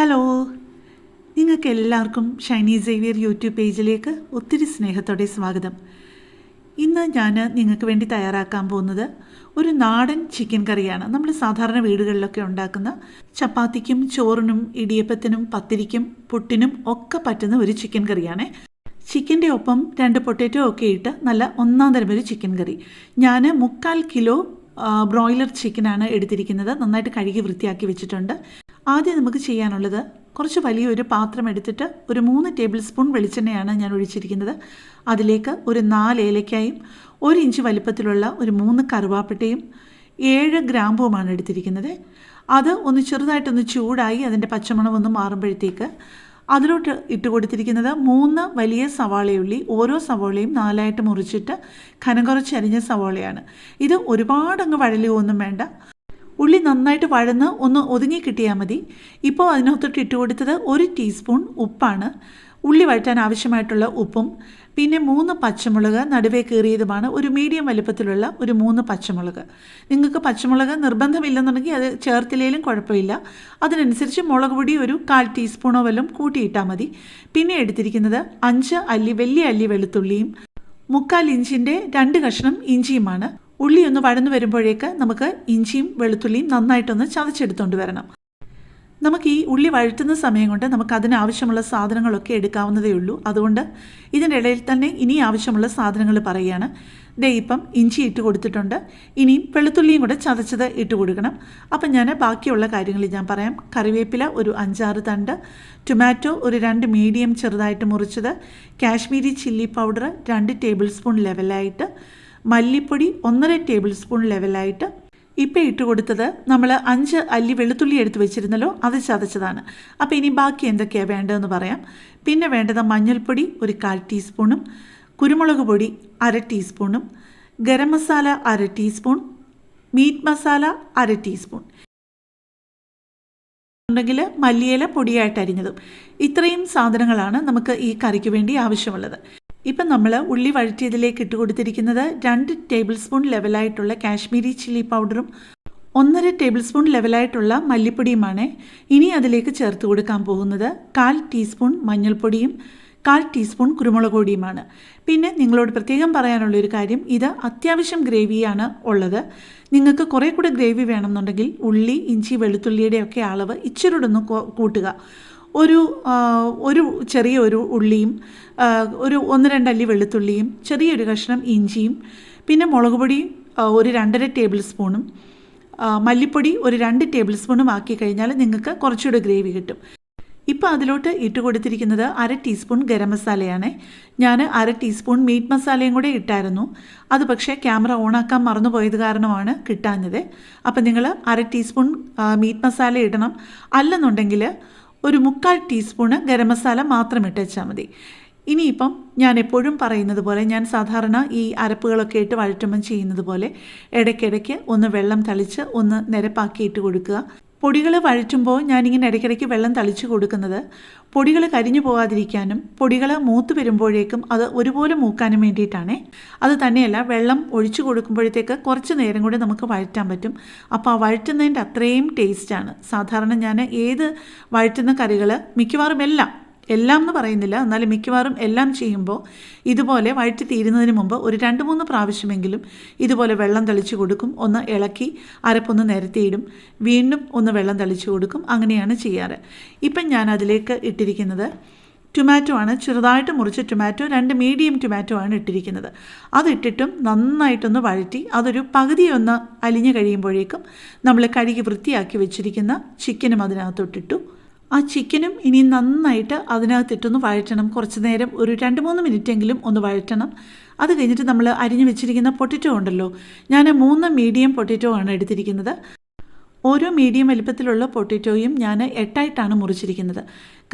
Hello. നിങ്ങൾക്ക് എല്ലാവർക്കും Shiny Xavier YouTube പേജിലേക്ക് ഒത്തിരി സ്നേഹത്തോടെ സ്വാഗതം. ഇന്ന് ഞാൻ നിങ്ങൾക്ക് വേണ്ടി തയ്യാറാക്കാൻ പോകുന്നത് ഒരു നാടൻ ചിക്കൻ കറിയാണ്. നമ്മൾ സാധാരണ വീടുകളിലൊക്കെ ഉണ്ടാക്കുന്ന ചപ്പാത്തിക്കും ചോറിനും ഇടിയപ്പത്തിനും പത്തിരിക്കും പുട്ടിനും ഒക്കെ പറ്റുന്ന ഒരു ചിക്കൻ കറിയാണ്. ചിക്കന്റെ ഒപ്പം രണ്ട് പൊട്ടറ്റോ ഒക്കെ ഇട്ട് നല്ല ഒന്നാം തരം ഒരു ചിക്കൻ കറി. ഞാൻ മുക്കാൽ കിലോ ബ്രോയിലർ ചിക്കനാണ് എടുത്തിരിക്കുന്നത്. നന്നായിട്ട് കഴുകി വൃത്തിയാക്കി വെച്ചിട്ടുണ്ട്. ആദ്യം നമുക്ക് ചെയ്യാനുള്ളത് കുറച്ച് വലിയൊരു പാത്രം എടുത്തിട്ട് ഒരു മൂന്ന് ടേബിൾ സ്പൂൺ വെളിച്ചെണ്ണയാണ് ഞാൻ ഒഴിച്ചിരിക്കുന്നത്. അതിലേക്ക് ഒരു നാല് ഏലക്കായും ഒരു ഇഞ്ച് വലിപ്പത്തിലുള്ള ഒരു മൂന്ന് കറുവാപ്പട്ടയും ഏഴ് ഗ്രാമ്പുമാണ് എടുത്തിരിക്കുന്നത്. അത് ഒന്ന് ചെറുതായിട്ടൊന്ന് ചൂടായി അതിന്റെ പച്ചമണം ഒന്ന് മാറുമ്പോഴത്തേക്ക് അതിലോട്ട് ഇട്ട് കൊടുത്തിരിക്കുന്നത് മൂന്ന് വലിയ സവാളയുള്ളി ഓരോ സവാളയും നാലായിട്ട് മുറിച്ചിട്ട് കനം കുറച്ച് അരിഞ്ഞ സവാളയാണ്. ഇത് ഒരുപാട് അങ്ങ് വഴലുകയൊന്നും വേണ്ട. ഉള്ളി നന്നായിട്ട് വഴന്ന് ഒന്ന് ഒതുങ്ങി കിട്ടിയാൽ മതി. ഇപ്പോൾ അതിനകത്തോട്ട് ഇട്ട് കൊടുത്തത് ഒരു ടീസ്പൂൺ ഉപ്പാണ്. ഉള്ളി വഴറ്റാൻ ആവശ്യമായിട്ടുള്ള ഉപ്പും പിന്നെ മൂന്ന് പച്ചമുളക് നടുവേ കീറിയതുമാണ്. ഒരു മീഡിയം വലുപ്പത്തിലുള്ള ഒരു മൂന്ന് പച്ചമുളക്. നിങ്ങൾക്ക് പച്ചമുളക് നിർബന്ധമില്ലെന്നുണ്ടെങ്കിൽ അത് ചേർത്തില്ലെങ്കിലും കുഴപ്പമില്ല. അതിനനുസരിച്ച് മുളക് പൊടി ഒരു കാൽ ടീസ്പൂണോ വല്ലതും കൂട്ടിയിട്ടാൽ മതി. പിന്നെ എടുത്തിരിക്കുന്നത് അഞ്ച് അല്ലി വലിയ അല്ലി വെളുത്തുള്ളിയും മുക്കാൽ ഇഞ്ചിന്റെ രണ്ട് കഷ്ണം ഇഞ്ചിയുമാണ്. ഉള്ളി ഒന്ന് വഴന്നു വരുമ്പോഴേക്ക് നമുക്ക് ഇഞ്ചിയും വെളുത്തുള്ളിയും നന്നായിട്ടൊന്ന് ചതച്ചെടുത്തുകൊണ്ട് വരണം. നമുക്ക് ഈ ഉള്ളി വഴറ്റുന്ന സമയം കൊണ്ട് നമുക്ക് അതിനാവശ്യമുള്ള സാധനങ്ങളൊക്കെ എടുക്കാവുന്നതേ ഉള്ളൂ. അതുകൊണ്ട് ഇതിന്റെ ഇടയിൽ തന്നെ ഇനി ആവശ്യമുള്ള സാധനങ്ങൾ പറയുകയാണ്. ദേ ഇപ്പം ഇഞ്ചി ഇട്ട് കൊടുത്തിട്ടുണ്ട്. ഇനിയും വെളുത്തുള്ളിയും കൂടെ ചതച്ചത് ഇട്ട് കൊടുക്കണം. അപ്പം ഞാൻ ബാക്കിയുള്ള കാര്യങ്ങൾ ഞാൻ പറയാം. കറിവേപ്പില ഒരു അഞ്ചാറ് തണ്ട് ടൊമാറ്റോ ഒരു രണ്ട് മീഡിയം ചെറുതായിട്ട് മുറിച്ചത് കാശ്മീരി ചില്ലി പൗഡർ രണ്ട് ടേബിൾ സ്പൂൺ ലെവലായിട്ട് മല്ലിപ്പൊടി ഒന്നര ടേബിൾ സ്പൂൺ ലെവലായിട്ട് ഇപ്പം ഇട്ട് കൊടുത്തത് നമ്മൾ അഞ്ച് അല്ലി വെളുത്തുള്ളി എടുത്ത് വെച്ചിരുന്നല്ലോ അത് ചതച്ചതാണ്. അപ്പോൾ ഇനി ബാക്കി എന്തൊക്കെയാണ് വേണ്ടതെന്ന് പറയാം. പിന്നെ വേണ്ടത് മഞ്ഞൾപ്പൊടി ഒരു കാൽ ടീസ്പൂണും കുരുമുളക് പൊടി അര ടീസ്പൂണും ഗരം മസാല അര ടീസ്പൂൺ മീറ്റ് മസാല അര ടീസ്പൂൺ. ഉണ്ടെങ്കിൽ മല്ലിയില പൊടിയായിട്ട് അരിഞ്ഞതും. ഇത്രയും സാധനങ്ങളാണ് നമുക്ക് ഈ കറിക്ക് വേണ്ടി ആവശ്യമുള്ളത്. ഇപ്പം നമ്മൾ ഉള്ളി വഴറ്റിയതിലേക്ക് ഇട്ട് കൊടുത്തിരിക്കുന്നത് രണ്ട് ടേബിൾ സ്പൂൺ ലെവലായിട്ടുള്ള കാശ്മീരി ചില്ലി പൗഡറും ഒന്നര ടേബിൾ സ്പൂൺ ലെവലായിട്ടുള്ള മല്ലിപ്പൊടിയുമാണ് ഇനി അതിലേക്ക് ചേർത്ത് കൊടുക്കാൻ പോകുന്നത് കാൽ ടീസ്പൂൺ മഞ്ഞൾപ്പൊടിയും കാൽ ടീസ്പൂൺ കുരുമുളക് പൊടിയുമാണ്. പിന്നെ നിങ്ങളോട് പ്രത്യേകം പറയാനുള്ളൊരു കാര്യം ഇത് അത്യാവശ്യം ഗ്രേവിയാണ് ഉള്ളത്. നിങ്ങൾക്ക് കുറേ കൂടെ ഗ്രേവി വേണമെന്നുണ്ടെങ്കിൽ ഉള്ളി ഇഞ്ചി വെളുത്തുള്ളിയുടെ ഒക്കെ അളവ് ഇച്ചിരി ഒന്ന് കൂട്ടുക. ഒരു ഒരു ചെറിയ ഒരു ഉള്ളിയും ഒരു ഒന്ന് രണ്ടല്ലി വെളുത്തുള്ളിയും ചെറിയൊരു കഷ്ണം ഇഞ്ചിയും പിന്നെ മുളക് പൊടി ഒരു രണ്ടര ടേബിൾ സ്പൂണും മല്ലിപ്പൊടി ഒരു രണ്ട് ടേബിൾ സ്പൂണും ആക്കി കഴിഞ്ഞാൽ നിങ്ങൾക്ക് കുറച്ചുകൂടെ ഗ്രേവി കിട്ടും. ഇപ്പോൾ അതിലോട്ട് ഇട്ട് കൊടുത്തിരിക്കുന്നത് അര ടീസ്പൂൺ ഗരം മസാലയാണ്. ഞാൻ അര ടീസ്പൂൺ മീറ്റ് മസാലയും കൂടെ ഇട്ടായിരുന്നു. അത് പക്ഷേ ക്യാമറ ഓണാക്കാൻ മറന്നുപോയത് കാരണമാണ് കിട്ടാഞ്ഞത്. അപ്പം നിങ്ങൾ അര ടീസ്പൂൺ മീറ്റ് മസാല ഇടണം. അല്ലെന്നുണ്ടെങ്കിൽ ഒരു മുക്കാൽ ടീസ്പൂണ് ഗരം മസാല മാത്രം ഇട്ടേച്ചാൽ മതി. ഇനിയിപ്പം ഞാൻ എപ്പോഴും പറയുന്നത് പോലെ ഞാൻ സാധാരണ ഈ അരപ്പുകളൊക്കെ ഇട്ട് വഴറ്റുമ്പം ചെയ്യുന്നത് പോലെ ഇടയ്ക്കിടയ്ക്ക് ഒന്ന് വെള്ളം തളിച്ച് ഒന്ന് നിരപ്പാക്കി ഇട്ട് കൊടുക്കുക. പൊടികൾ വഴറ്റുമ്പോൾ ഞാനിങ്ങനെ ഇടയ്ക്കിടയ്ക്ക് വെള്ളം തളിച്ചു കൊടുക്കുന്നത്. പൊടികൾ കരിഞ്ഞു പോകാതിരിക്കാനും പൊടികൾ മൂത്ത് വരുമ്പോഴേക്കും അത് ഒരുപോലെ മൂക്കാനും വേണ്ടിയിട്ടാണേ. അത് തന്നെയല്ല വെള്ളം ഒഴിച്ചു കൊടുക്കുമ്പോഴത്തേക്ക് കുറച്ച് നേരം കൂടി നമുക്ക് വഴറ്റാൻ പറ്റും. അപ്പോൾ ആ വഴറ്റുന്നതിന്റെ അത്രയും ടേസ്റ്റാണ്. സാധാരണ ഞാൻ ഏത് വഴറ്റുന്ന കറികൾ മിക്കവാറും എല്ലാം എല്ലാം എന്ന് പറയുന്നില്ല. എന്നാലും മിക്കവാറും എല്ലാം ചെയ്യുമ്പോൾ ഇതുപോലെ വഴറ്റി തീരുന്നതിന് മുമ്പ് ഒരു രണ്ട് മൂന്ന് പ്രാവശ്യമെങ്കിലും ഇതുപോലെ വെള്ളം തളിച്ചു കൊടുക്കും. ഒന്ന് ഇളക്കി അരപ്പൊന്ന് നിരത്തിയിടും. വീണ്ടും ഒന്ന് വെള്ളം തളിച്ചു കൊടുക്കും. അങ്ങനെയാണ് ചെയ്യാറ്. ഇപ്പം ഞാൻ അതിലേക്ക് ഇട്ടിരിക്കുന്നത് ടൊമാറ്റോ ആണ്. ചെറുതായിട്ട് മുറിച്ച ടൊമാറ്റോ രണ്ട് മീഡിയം ടൊമാറ്റോ ആണ് ഇട്ടിരിക്കുന്നത്. അതിട്ടിട്ടും നന്നായിട്ടൊന്ന് വഴറ്റി അതൊരു പകുതി ഒന്ന് അലിഞ്ഞു കഴിയുമ്പോഴേക്കും നമ്മൾ കഴുകി വൃത്തിയാക്കി വെച്ചിരിക്കുന്ന ചിക്കനും അതിനകത്തോട്ടിട്ടു. ആ ചിക്കനും ഇനി നന്നായിട്ട് അതിനകത്തിട്ടൊന്ന് വഴറ്റണം. കുറച്ച് നേരം ഒരു രണ്ട് മൂന്ന് മിനിറ്റെങ്കിലും ഒന്ന് വഴറ്റണം. അത് കഴിഞ്ഞിട്ട് നമ്മൾ അരിഞ്ഞു വെച്ചിരിക്കുന്ന പൊട്ടറ്റോ ഉണ്ടല്ലോ. ഞാൻ മൂന്ന് മീഡിയം പൊട്ടറ്റോ ആണ് എടുത്തിരിക്കുന്നത്. ഓരോ മീഡിയം വലിപ്പത്തിലുള്ള പൊട്ടറ്റോയും ഞാൻ എട്ടായിട്ടാണ് മുറിച്ചിരിക്കുന്നത്.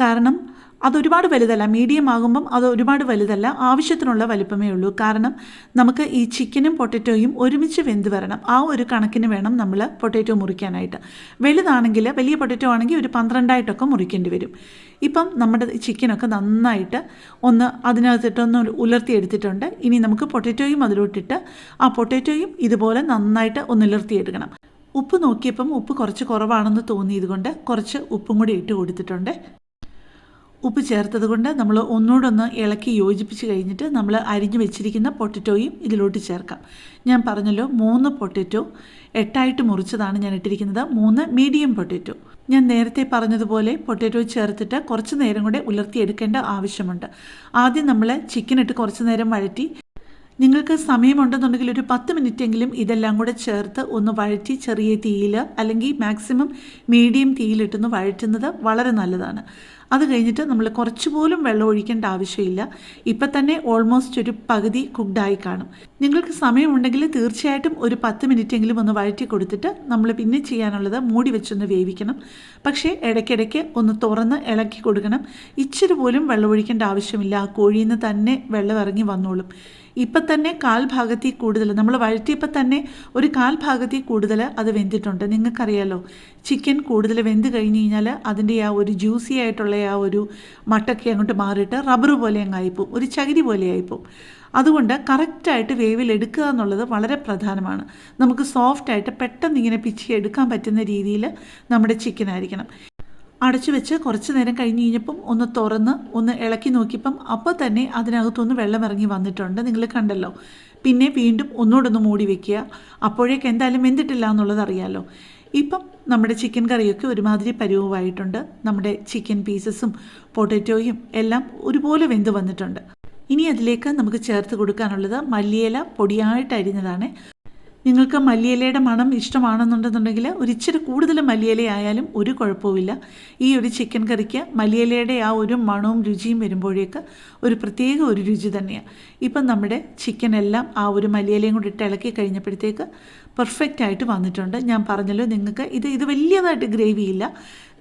കാരണം അതൊരുപാട് വലുതല്ല മീഡിയം ആകുമ്പം അത് ഒരുപാട് വലുതല്ല ആവശ്യത്തിനുള്ള വലുപ്പമേ ഉള്ളൂ. കാരണം നമുക്ക് ഈ ചിക്കനും പൊട്ടറ്റോയും ഒരുമിച്ച് വെന്ത് വരണം. ആ ഒരു കണക്കിന് വേണം നമ്മൾ പൊട്ടറ്റോ മുറിക്കാനായിട്ട്. വലുതാണെങ്കിൽ വലിയ പൊട്ടറ്റോ ആണെങ്കിൽ ഒരു പന്ത്രണ്ടായിട്ടൊക്കെ മുറിക്കേണ്ടി വരും. ഇപ്പം നമ്മുടെ ചിക്കനൊക്കെ നന്നായിട്ട് ഒന്ന് അതിനകത്തിട്ടൊന്ന് ഉലർത്തിയെടുത്തിട്ടുണ്ട് ഇനി നമുക്ക് പൊട്ടറ്റോയും അതിലോട്ടിട്ട് ആ പൊട്ടറ്റോയും ഇതുപോലെ നന്നായിട്ട് ഒന്ന് ഉലർത്തിയെടുക്കണം ഉപ്പ് നോക്കിയപ്പം ഉപ്പ് കുറച്ച് കുറവാണെന്ന് തോന്നിയതുകൊണ്ട് കുറച്ച് ഉപ്പും കൂടി ഇട്ട് കൊടുത്തിട്ടുണ്ട്. ഉപ്പ് ചേർത്തത് കൊണ്ട് നമ്മൾ ഒന്നുകൂടൊന്ന് ഇളക്കി യോജിപ്പിച്ച് കഴിഞ്ഞിട്ട് നമ്മൾ അരിഞ്ഞു വെച്ചിരിക്കുന്ന പൊട്ടറ്റോയും ഇതിലോട്ട് ചേർക്കാം. ഞാൻ പറഞ്ഞല്ലോ മൂന്ന് പൊട്ടറ്റോ എട്ടായിട്ട് മുറിച്ചതാണ് ഞാൻ ഇട്ടിരിക്കുന്നത്. മൂന്ന് മീഡിയം പൊട്ടറ്റോ. ഞാൻ നേരത്തെ പറഞ്ഞതുപോലെ പൊട്ടറ്റോ ചേർത്തിട്ട് കുറച്ച് നേരം കൂടെ ഉലർത്തിയെടുക്കേണ്ട ആവശ്യമുണ്ട്. ആദ്യം നമ്മൾ ചിക്കൻ ഇട്ട് കുറച്ച് നേരം വഴറ്റി. നിങ്ങൾക്ക് സമയമുണ്ടെന്നുണ്ടെങ്കിൽ ഒരു പത്ത് മിനിറ്റെങ്കിലും ഇതെല്ലാം കൂടെ ചേർത്ത് ഒന്ന് വഴറ്റി ചെറിയ തീയിൽ അല്ലെങ്കിൽ മാക്സിമം മീഡിയം തീയിലിട്ടൊന്ന് വഴറ്റുന്നത് വളരെ നല്ലതാണ്. അത് കഴിഞ്ഞിട്ട് നമ്മൾ കുറച്ച് പോലും വെള്ളം ഒഴിക്കേണ്ട ആവശ്യമില്ല. ഇപ്പം തന്നെ ഓൾമോസ്റ്റ് ഒരു പകുതി കുക്ഡായി കാണും. നിങ്ങൾക്ക് സമയമുണ്ടെങ്കിൽ തീർച്ചയായിട്ടും ഒരു പത്ത് മിനിറ്റെങ്കിലും ഒന്ന് വഴറ്റി കൊടുത്തിട്ട് നമ്മൾ പിന്നെ ചെയ്യാനുള്ളത് മൂടി വെച്ചൊന്ന് വേവിക്കണം. പക്ഷേ ഇടയ്ക്കിടയ്ക്ക് ഒന്ന് തുറന്ന് ഇളക്കി കൊടുക്കണം. ഇച്ചിരി പോലും വെള്ളം ഒഴിക്കേണ്ട ആവശ്യമില്ല. ആ കോഴിയിൽ നിന്ന് തന്നെ വെള്ളം ഇറങ്ങി വന്നോളും. ഇപ്പം തന്നെ കാൽ ഭാഗത്തിൽ കൂടുതൽ നമ്മൾ വഴറ്റിയപ്പോൾ തന്നെ ഒരു കാൽ ഭാഗത്തിൽ കൂടുതൽ അത് വെന്തിട്ടുണ്ട്. നിങ്ങൾക്കറിയാലോ ചിക്കൻ കൂടുതൽ വെന്ത് കഴിഞ്ഞ് കഴിഞ്ഞാൽ അതിന്റെ ആ ഒരു ജ്യൂസി ആയിട്ടുള്ള ആ ഒരു മട്ടൊക്കെ അങ്ങോട്ട് മാറിയിട്ട് റബ്ബർ പോലെ അങ്ങ് ആയിപ്പോവും ഒരു ചകിരി പോലെ ആയിപ്പോവും. അതുകൊണ്ട് കറക്റ്റായിട്ട് വേവിലെടുക്കുക എന്നുള്ളത് വളരെ പ്രധാനമാണ്. നമുക്ക് സോഫ്റ്റായിട്ട് പെട്ടെന്ന് ഇങ്ങനെ പിച്ചി എടുക്കാൻ പറ്റുന്ന രീതിയിൽ നമ്മുടെ ചിക്കൻ ആയിരിക്കണം. അടച്ചു വെച്ച് കുറച്ചു നേരം കഴിഞ്ഞ് കഴിഞ്ഞപ്പം ഒന്ന് തുറന്ന് ഒന്ന് ഇളക്കി നോക്കിയപ്പം അപ്പോൾ തന്നെ അതിനകത്തൊന്ന് വെള്ളം ഇറങ്ങി വന്നിട്ടുണ്ട്. നിങ്ങൾ കണ്ടല്ലോ. പിന്നെ വീണ്ടും ഒന്നുകൂടെ ഒന്ന് മൂടി വെക്കുക. അപ്പോഴേക്ക് എന്തായാലും വെന്തിട്ടില്ല എന്നുള്ളത് അറിയാമല്ലോ ഇപ്പം നമ്മുടെ ചിക്കൻ കറിയൊക്കെ ഒരുമാതിരി പരുവമായിട്ടുണ്ട്. നമ്മുടെ ചിക്കൻ പീസസും പൊട്ടറ്റോയും എല്ലാം ഒരുപോലെ വെന്ത് വന്നിട്ടുണ്ട്. ഇനി അതിലേക്ക് നമുക്ക് ചേർത്ത് കൊടുക്കാനുള്ളത് മല്ലിയില പൊടിയായിട്ട് അരിഞ്ഞതാണ്. നിങ്ങൾക്ക് മല്ലിയിലയുടെ മണം ഇഷ്ടമാണെന്നുണ്ടെന്നുണ്ടെങ്കിൽ ഒരിച്ചിരി കൂടുതൽ മല്ലിയില ആയാലും ഒരു കുഴപ്പവുമില്ല. ഈ ഒരു ചിക്കൻ കറിക്ക് മല്ലിയിലയുടെ ആ ഒരു മണവും രുചിയും വരുമ്പോഴേക്ക് ഒരു പ്രത്യേക ഒരു രുചി തന്നെയാണ് ഇപ്പം നമ്മുടെ ചിക്കൻ എല്ലാം ആ ഒരു മല്ലിയിലയും കൂടി ഇട്ട് ഇളക്കി കഴിഞ്ഞപ്പോഴത്തേക്ക് പെർഫെക്റ്റ് ആയിട്ട് വന്നിട്ടുണ്ട്. ഞാൻ പറഞ്ഞല്ലോ നിങ്ങൾക്ക് ഇത് ഇത് വലിയതായിട്ട് ഗ്രേവി ഇല്ല.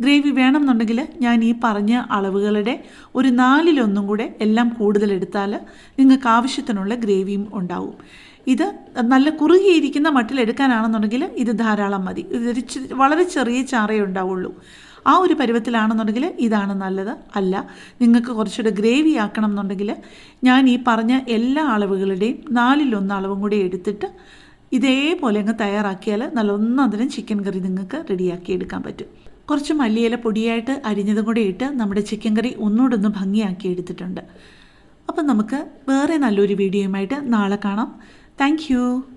ഗ്രേവി വേണമെന്നുണ്ടെങ്കിൽ ഞാൻ ഈ പറഞ്ഞ അളവുകളുടെ ഒരു നാലിലൊന്നും കൂടെ എല്ലാം കൂടുതലെടുത്താൽ നിങ്ങൾക്ക് ആവശ്യത്തിനുള്ള ഗ്രേവിയും ഉണ്ടാവും. ഇത് നല്ല കുറുകിയിരിക്കുന്ന മട്ടിലെടുക്കാനാണെന്നുണ്ടെങ്കിൽ ഇത് ധാരാളം മതി. ഇതൊരു വളരെ ചെറിയ ചാറേ ഉണ്ടാവുള്ളൂ. ആ ഒരു പരുവത്തിലാണെന്നുണ്ടെങ്കിൽ ഇതാണ് നല്ലത്. അല്ല നിങ്ങൾക്ക് കുറച്ചുകൂടെ ഗ്രേവി ആക്കണം എന്നുണ്ടെങ്കിൽ ഞാൻ ഈ പറഞ്ഞ എല്ലാ അളവുകളുടെയും നാലിലൊന്ന് അളവും കൂടി എടുത്തിട്ട് ഇതേപോലെ അങ്ങ് തയ്യാറാക്കിയാൽ നല്ല ഒന്നതിനും ചിക്കൻ കറി നിങ്ങൾക്ക് റെഡിയാക്കി എടുക്കാൻ പറ്റും. കുറച്ച് മല്ലിയില പൊടിയായിട്ട് അരിഞ്ഞതും കൂടി ഇട്ട് നമ്മുടെ ചിക്കൻ കറി ഒന്നുകൂടെ ഒന്ന് ഭംഗിയാക്കി എടുത്തിട്ടുണ്ട്. അപ്പം നമുക്ക് വേറെ നല്ലൊരു വീഡിയോയുമായിട്ട് നാളെ കാണാം. Thank you.